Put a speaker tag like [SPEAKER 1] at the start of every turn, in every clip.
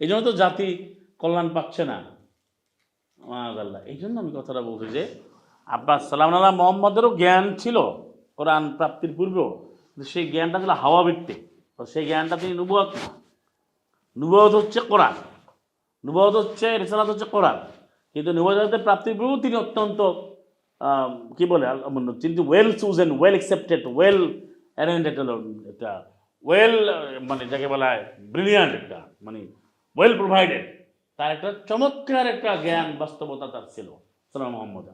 [SPEAKER 1] এই জন্য তো জাতি কল্যাণ পাচ্ছে না। মাআজাল্লাহ এই জন্য আমি কথাটা বলছি যে, আব্বাস সালাম আল্লাহ মোহাম্মদেরও জ্ঞান ছিল কোরআন প্রাপ্তির পূর্বেও, কিন্তু সেই জ্ঞানটা ছিল হাওয়া ভিত্তিক তো সেই জ্ঞানটা তিনি নুবুয়াত না। নুবুয়াত হচ্ছে কোরআন। নুবুয়াত হচ্ছে, রেসালাত হচ্ছে কোরআন। কিন্তু নুবুয়াতের প্রাপ্তির পূর্বেও তিনি অত্যন্ত কি বলে তিনি well chosen well accepted well arranged একটা একটা ওয়েল মানে যাকে বলা হয় ব্রিলিয়ান্ট একটা মানে ওয়েল প্রোভাইডেড তার একটা চমৎকার একটা জ্ঞান, বাস্তবতা তার ছিল সালাম মোহাম্মদ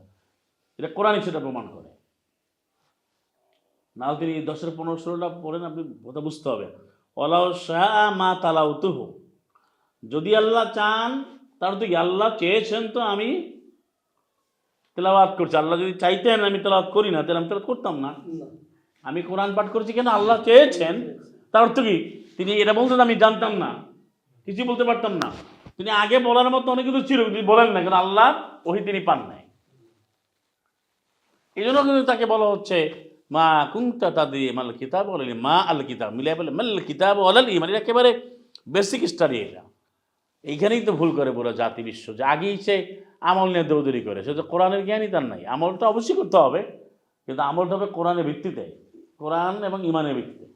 [SPEAKER 1] এটা কোরআন সেটা প্রমাণ করে। নাও তিনি দশের পনেরো ষোলোটা পড়েন, আপনি কথা বুঝতে হবে। অলাউ শাহ মা তালাউতুহ, যদি আল্লাহ চান, তার তো আল্লাহ চেয়েছেন তো আমি তেলাওয়াত করছি। আল্লাহ যদি চাইতেন আমি তেলাওয়াত করি না, তাহলে আমি তেলাওয়াত করতাম না। আমি কোরআন পাঠ করছি কেন? আল্লাহ চেয়েছেন। তার অর্থ কি? তিনি এটা বলতেন, আমি জানতাম না। কিছু বলতে পারতাম না। তিনি আগে বলার মতো অনেক কিছু ছিল তিনি বলেন না, কারণ আল্লাহ ওহি তিনি পান নাই। এই জন্য কিন্তু তাকে বলা হচ্ছে, মা কুংতা তাদি মাল কিতাব বলেনি মা আল কিতাব। মিলিয়ে বলে, মাল কিতাব অলাল ইমান এটা একেবারে বেসিক স্টাডি এটা। এইখানেই তো ভুল করে পুরো জাতি বিশ্ব যে আগেই সে আমল নিয়ে দৌদৌড়ি করে। সে তো কোরআনের জ্ঞানই তার নাই। আমলটা অবশ্যই করতে হবে, কিন্তু আমলটা হবে কোরআনের ভিত্তিতে। কোরআন এবং ইমানের ভিত্তিতে।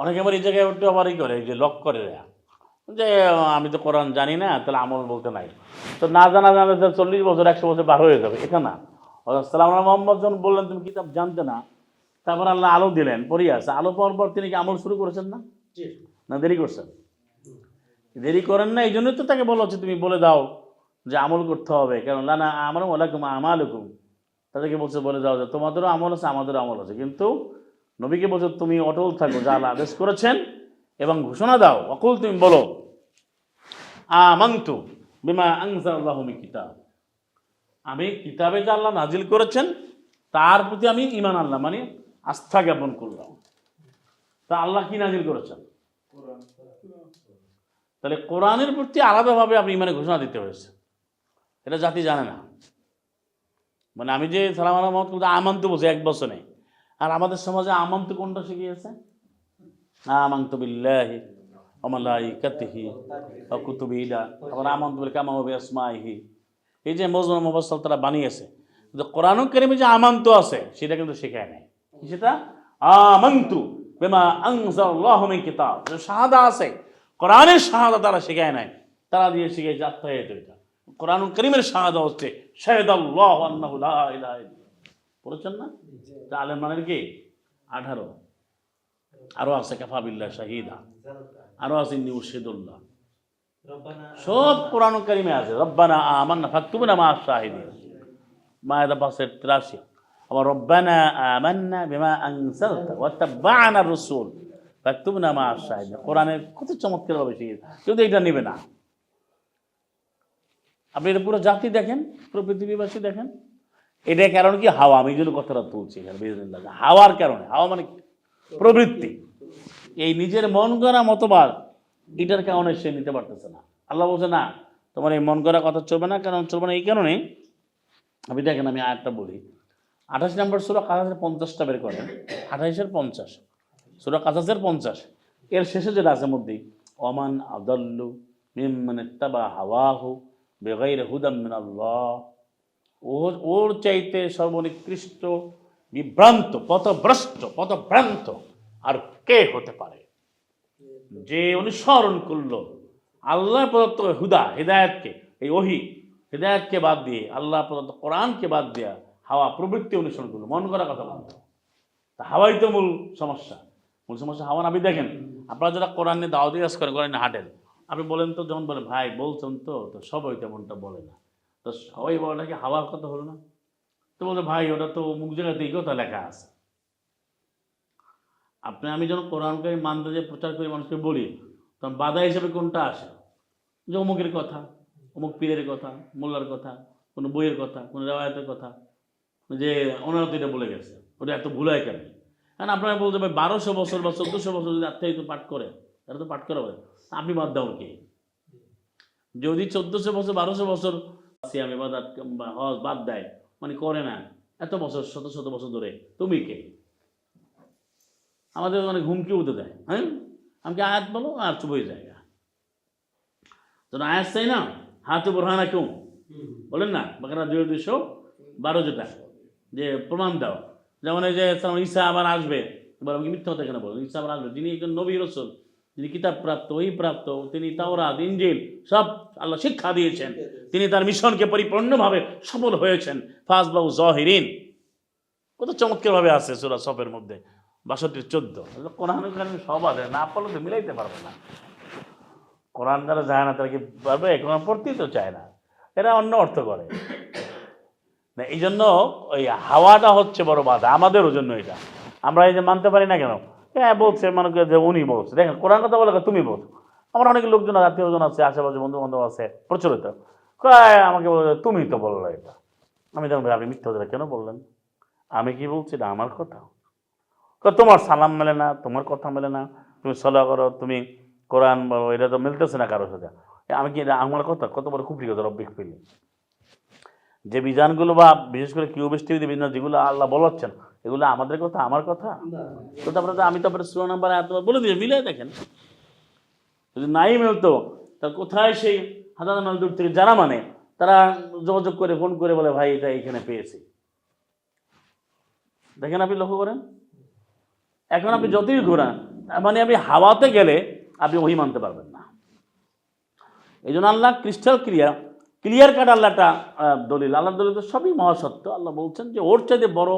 [SPEAKER 1] অনেকে আবার এই জায়গায় একটু আবার ই করে যে লক করে দেয়া যে আমি তো কোরআন জানি না তাহলে আমল বলতে নাই। তো না জানা জানা চল্লিশ বছর একশো বছর বার হয়ে যাবে এটা না। সালাম মোহাম্মদ যখন বললেন তুমি কিতাব জানতে না? তারপর আল্লাহ আলো দিলেন পড়িয়ে আছে। আলো পাওয়ার পর তিনি কি আমল শুরু করেছেন না? না দেরি করছেন? দেরি করেন না এই জন্যই তো তাকে বলা হচ্ছে তুমি বলে দাও যে আমল করতে হবে। কারণ লানা আমার ওলাকুম আমালুকুম। তাদেরকে বলছে, বলে দাও যে তোমাদেরও আমল আছে, আমাদেরও আমল আছে। কিন্তু নবীকে বলছে, তুমি অটল থাকো, যা আল্লাহ আদেশ করেছেন এবং ঘোষণা দাও। অকুল তুমি বলো, আমান্তু বিমা আংসাল্লাহমি কিতাব। আমি কিতাবে যা আল্লাহ নাজিল করেছেন, তার প্রতি আমি ইমান আল্লাহ মানে আস্থা জ্ঞাপন করলাম। তা আল্লাহ কি নাজিল করেছেন? তাহলে কোরআনের প্রতি আলাদাভাবে আপনি ইমানে ঘোষণা দিতে হয়েছে। এটা জাতি জানে না। মানে আমি যে সালাম আলাম আমন্ত বলছি এক বছরে আর আমাদের সমাজে আমন্ত কোনটা শিখিয়েছে? আমন্ত বিল্লাহি অমালাইকাতিহি অকুতুবিলা আবার আমন্ত বিল কামা হবে আসমাইহি। এই যে মজমা মুবাসাল তারা বানিয়েছে কিন্তু কোরআন কারিমে যে আমন্ত আছে, সেটা কিন্তু শেখায় নাই। সেটা? আমন্তু বেমা আনজাল্লাহু মিন কিতাব। শাহাদা আছে, কোরআনের শাহাদা তারা শেখায় নাই। তারা দিয়ে যাত্রা এটা এটা। কোরআন করিমের শাহাদা হচ্ছে শাহেদ আল্লাহ পড়েছেন না? আলেম মানের কি? আঠারো। আরও আছে কাফাবিল্লাহ শাহিদা। আরও আছে নিউশিদুল্লাহ সব কোরআন কারিমে আছে। রব্বানা আমান্না ফাকতুবনা মা শাহিদিন। মায়েদা পাশের তিরাশি। আবার রব্বানা আমান্না বিমা আনসালতা ওয়াত্তাবা'না রাসূল। ফাকতুবনা মা শাহিদিন। কোরআনের কত চমৎকার ভাবে শিখিয়েছে। কিন্তু এটা নেবে না। আপনি এটা পুরো জাতি দেখেন, পুরো পৃথিবীবাসী দেখেন। এটা কারণ কি? হাওয়া। আমি জন্য কথাটা তুলছি হাওয়ার কারণে। হাওয়া মানে? প্রবৃত্তি। এই নিজের মন করা মতবাদ, এটার কারণে সে নিতে পারতেছে না। আল্লাহ বলছে, না, তোমার এই মন করা কথা চলবে না, কারণ চলবে না এই কারণে। আপনি দেখেন, আমি আরেকটা বলি। আঠাশ নম্বর সুরা কাছাসের পঞ্চাশটা বের করেন। আঠাইশের পঞ্চাশ। সুরা কাছাসের পঞ্চাশ। এর শেষে যেটা আছে মধ্যেই অমান আদল্লু মিম্মান ইত্তাবা হাওয়াহু বেগাইর হুদাম মিন আল্লাহ। ওর ওর চাইতে সর্বনিকৃষ্ট, বিভ্রান্ত, পথভ্রষ্ট, পথভ্রান্ত আর কে হতে পারে? যে অনুসরণ করল, আল্লাহ প্রদত্ত হুদা, হৃদায়তকে, এই ওহি, হৃদায়তকে বাদ দিয়ে, আল্লাহ প্রদত্ত কোরআনকে বাদ দেওয়া হাওয়া প্রবৃত্তি অনুসরণ করল। মন করা কথা বলতো। তা হাওয়াই তো মূল সমস্যা। মূল সমস্যা হাওয়া আপনি দেখেন। আপনারা যারা কোরআন নিয়ে দাওয়াতি কাজ করেন, কোরআন হাঁটেন আপনি বলেন তো, যখন বলেন, ভাই, বলছেন তো তো সবাই তেমনটা বলে না। তো সবাই বলে নাকি, হাওয়ার কথা হলো না? তো বলে, ভাই, ওটা তো মুখ জায়গাতে এই কথা লেখা আছে। আপনি, আমি যখন কোরআনকে মানতে যে প্রচার করি, মানুষকে বলি, তখন বাধা হিসেবে কোনটা আসে? যে অমুকের কথা, অমুক পীরের কথা, মোল্লার কথা, কোনো বইয়ের কথা, কোনো রেওয়ায়তের কথা, যে ওনারা তো এটা বলে গেছে। ওটা এত ভুল হয় কেন? কারণ আপনারা বলতে পারেন, বারোশো বছর বা চোদ্দোশো বছর যদি আত্মায়িত পাঠ করে তারা তো পাঠ করা আপনি বাদ দাও কে যদি চোদ্দোশো বছর, বারোশো বছর সিয়াম এবাদাত হজ বাদ দেয় মানে করে না। এত বছর, শত শত বছর ধরে। তুমি কে? আমাদের মানে ঘুমকি উঠে দেয় হ্যাঁ? আমাকে আয়াত বলো? আর চুপ হয়ে যায়। তো আয়াত চাই না? হাতে বোরহানা কেউ? বলেন না? বাকারা দুই দুশো বারো যেটা, যে প্রমাণ দাও। যেমন এই যে ঈসা আবার আসবে। এবার আমাকে মিথ্যা কথা কেন বলেন ঈসা আবার আসবে। যিনি একজন নবী রসুল যিনি কিতাব প্রাপ্ত ওই প্রাপ্ত তিনি তাওরাত ইঞ্জিল সব আল্লাহ শিক্ষা দিয়েছেন। তিনি তার মিশনকে পরিপূর্ণভাবে সফল হয়েছেন। ফাজবাউ জহিরিন। কত চমৎকারভাবে আছে সুরা সফের মধ্যে। বাষট্টির চোদ্দ। কোরআন সব আছে না পড়লে তো মিলাইতে পারবে না। কোরআন যারা যায় না তারা কি পারবে কোরআন পড়তেই তো চায় না। এরা অন্য অর্থ করে। না এই জন্য ওই হাওয়াটা হচ্ছে বড় বাধা আমাদেরও জন্য এটা। আমরা এই যে মানতে পারি না কেন? হ্যাঁ বলছে, মনে যে উনি বলছে। দেখেন, কোরআন কথা বলে তুমি বলছো। আমার অনেক লোকজন আত্মীয়জন আছে, আশেপাশে বন্ধু বান্ধব আছে, প্রচলিত। আমাকে বলে, তুমি তো বলল এটা। আমি তখন আপনি মিথ্যা কথা কেন বললেন? আমি কি বলছি? এটা আমার কথা। তোমার সালাম মেলে না, তোমার কথা মেলে না। তুমি সলা করো, তুমি কোরআন বলো এটা তো মিলতেছে না কারোর সাথে। আমি কি, এটা আমার কথা? কত বড় খুবই কথা রব্বিক পেলি যে বিধানগুলো বা বিশেষ করে কিউবিস্টিক বিভিন্ন যেগুলো আল্লাহ বলাচ্ছেন, এগুলো আমাদের কথা, আমার কথা? তো তারপরে তো আমি তারপরে ষোলো নাম্বার বলে দিয়ে মিলে দেখেন। যদি নাই মিলতো তা কোথায় সেই হাজার মাইল দূর থেকে যারা মানে তারা যোগাযোগ করে, ফোন করে বলে, ভাই, এটা এখানে পেয়েছি। দেখেন আপনি লক্ষ্য করেন? এখন আপনি যতই ঘোরান মানে আপনি হাওয়াতে গেলে আপনি ওহি মানতে পারবেন না। এই জন্য আল্লাহ ক্রিস্টাল ক্লিয়ার ক্লিয়ার কাট আল্লাহটা দলিল। আল্লাহ দলিল তো সবই মহাসত্য। আল্লাহ বলছেন যে, ওর চাইতে বড়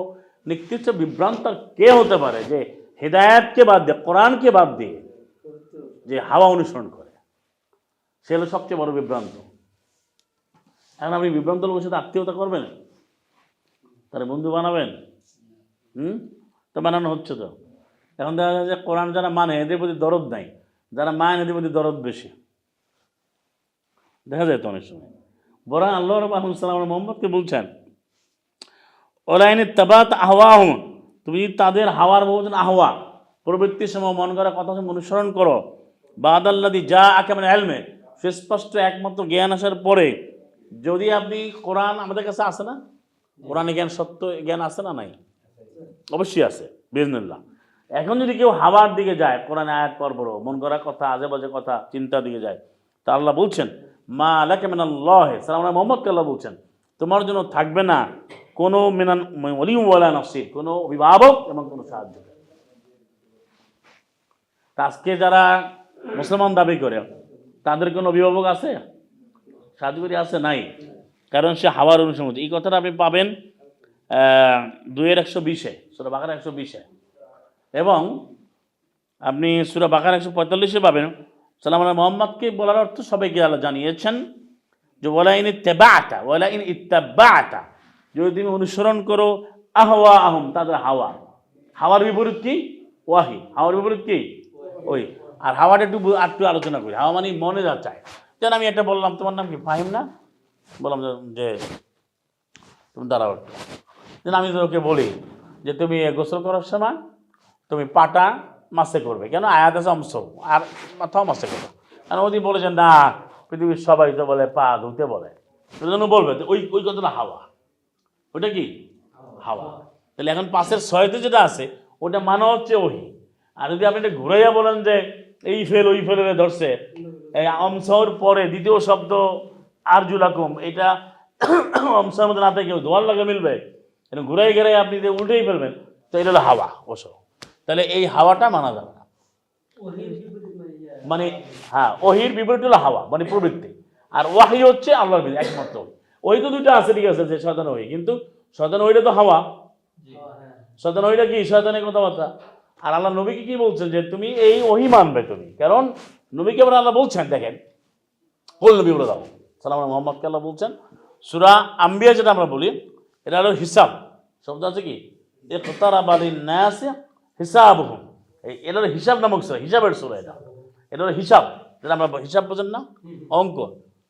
[SPEAKER 1] নিকৃষ্ট বিভ্রান্ত কে হতে পারে? যে হেদায়াতকে বাদ দিয়ে, কোরআনকে বাদ দিয়ে যে হাওয়া অনুসরণ করে। সে হলো সবচেয়ে বড় বিভ্রান্ত। এখন আপনি বিভ্রান্ত লোকের সাথে আত্মীয়তা করবেন? তারা বন্ধু বানাবেন? হুম? তো বানানো হচ্ছে তো। এখন দেখা যায় যে কোরআন যারা মানে এদের প্রতি দরদ নাই। যারা মানে এদের প্রতি দরদ বেশি। দেখা যায় তো অনেক সময়। বরং আল্লাহ রবাহসালাম মোহাম্মদকে বলছেন ওলাইনে তাবাত আহওয়াহ তুমি তাদের হাওয়ার বলছেন আহওয়া প্রবৃত্তির সময় মন করা কথা অনুসরণ করো বাদাল্লাদি যা আঁকে মানে এলমে সুস্পষ্ট একমাত্র জ্ঞান আসার পরে, যদি আপনি কোরআন, আমাদের কাছে আসে না? কোরআনে জ্ঞান সত্য জ্ঞান আছে না নাই? অবশ্যই আছে বিজনুল্লাহ এখন যদি কেউ হাওয়ার দিকে যায়, কোরআনে আয়াত পর্ব মন করা কথা আজে বাজে কথা, চিন্তার দিকে যায়, তা আল্লাহ বলছেন মা আলাকে মিনাল্লাহ সালাম মোহাম্মদকে আল্লাহ বলছেন, তোমার জন্য থাকবে না কোনো মিনান অলিমওয়ালা নসির, কোনো অভিভাবক এবং কোনো সাহায্য আজকে যারা মুসলমান দাবি করে, তাদের কোনো অভিভাবক আছে? সাহায্যকারী আছে নাই। কারণ সে হাওয়ার অনুসরণ। এই কথাটা আপনি পাবেন দুইয়ের একশো বিশে, সুরা বাকার একশো বিশে। এবং আপনি সুরা বাকার একশো পঁয়তাল্লিশে পাবেন সালাম আল্লাহ মোহাম্মদকে বলার অর্থ সবাইকে আল্লাহ জানিয়েছেন যে ওলাইন ইত্তেবাটা ওলাইন ইত্তেবাটা যদি তুমি অনুসরণ করো আহওয়া আহম তাদের হাওয়া। হাওয়ার বিপরীত কি? ওয়াহি। হাওয়ার বিপরীত কি? ওই আর হাওয়াটা একটু একটু আলোচনা করি। হাওয়া মানে মনে যা চায়। যেন আমি একটা বললাম, তোমার নাম কি? ফাহিম না? বললাম যে- যে, তুমি দাঁড়াও একটু। যেন আমি তোকে বলি যে, তুমি গোসল করার সময়, তুমি পাটা মাসে করবে। কেন? আয়াত আছে অংশ আর মাথাও মাসে করবে। কারণ ওদি বলেছেন না, পৃথিবীর সবাই তো বলে, পা ধুতে বলে। জন্য বলবে ওই ওই কথাটা হাওয়া। ওটা কি? হাওয়া। তাহলে এখন পাশের ছয়তে যেটা আছে, ওটা মানা হচ্ছে ওহি। আর যদি আপনি এটা ঘুরাইয়া বলেন যে, এই ফেল, ওই ফেলে ধরছে। এই অমসর পরে দ্বিতীয় শব্দ আরজুলাকুম এটা অমসর মধ্যে না থেকে দোয়ার লাগে মিলবে। ঘুরাই ঘুরাই আপনি উল্টেই ফেলবেন, তো এটা হলো হাওয়া ওসব তাহলে এই হাওয়াটা মানা যাবে না। মানে হ্যাঁ ওহির বিপরীত হলো হাওয়া মানে প্রবৃত্তি। আর ওয়াহি হচ্ছে আল্লাহর বিধি একমাত্র। ওই তো দুটো আছে ঠিক আছে যে শয়তান ওহি। কিন্তু শয়তান ওইটা তো হাওয়া। শয়তান ওইটা কি? শয়তানের কথাবার্তা। আর আল্লাহ নবীকে কি বলছেন যে তুমি এই ওহি মানবে তুমি? কারণ নবীকে আবার আল্লাহ বলছেন দেখেন কোল নবী বলে দাও। সালাম মোহাম্মদকে আল্লাহ বলছেন। সুরা আম্বিয়া যেটা আমরা বলি এটা হলো হিসাব। শব্দ আছে কি? এ খতারা বালিন ন্যাসে হিসাব হুম এটা হলো হিসাব নামক সুরা, হিসাবের সুরা এটা। এটা হলো হিসাব, যেটা আমরা হিসাব বোঝেন না? অঙ্ক,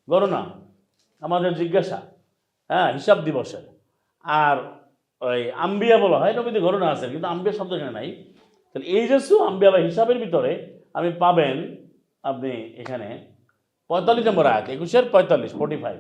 [SPEAKER 1] গণনা, আমাদের জিজ্ঞাসা হ্যাঁ হিসাব দিবসের। আর ওই আম্বিয়া বলা হয় নবীতে ঘটনা আছে, কিন্তু আম্বিয়া শব্দ এখানে নাই। তাহলে এই যে সু আম্বিয়া বা হিসাবের ভিতরে আপনি পাবেন আপনি এখানে পঁয়তাল্লিশ নম্বর আয়াত, একুশের পঁয়তাল্লিশ ফোর্টি ফাইভ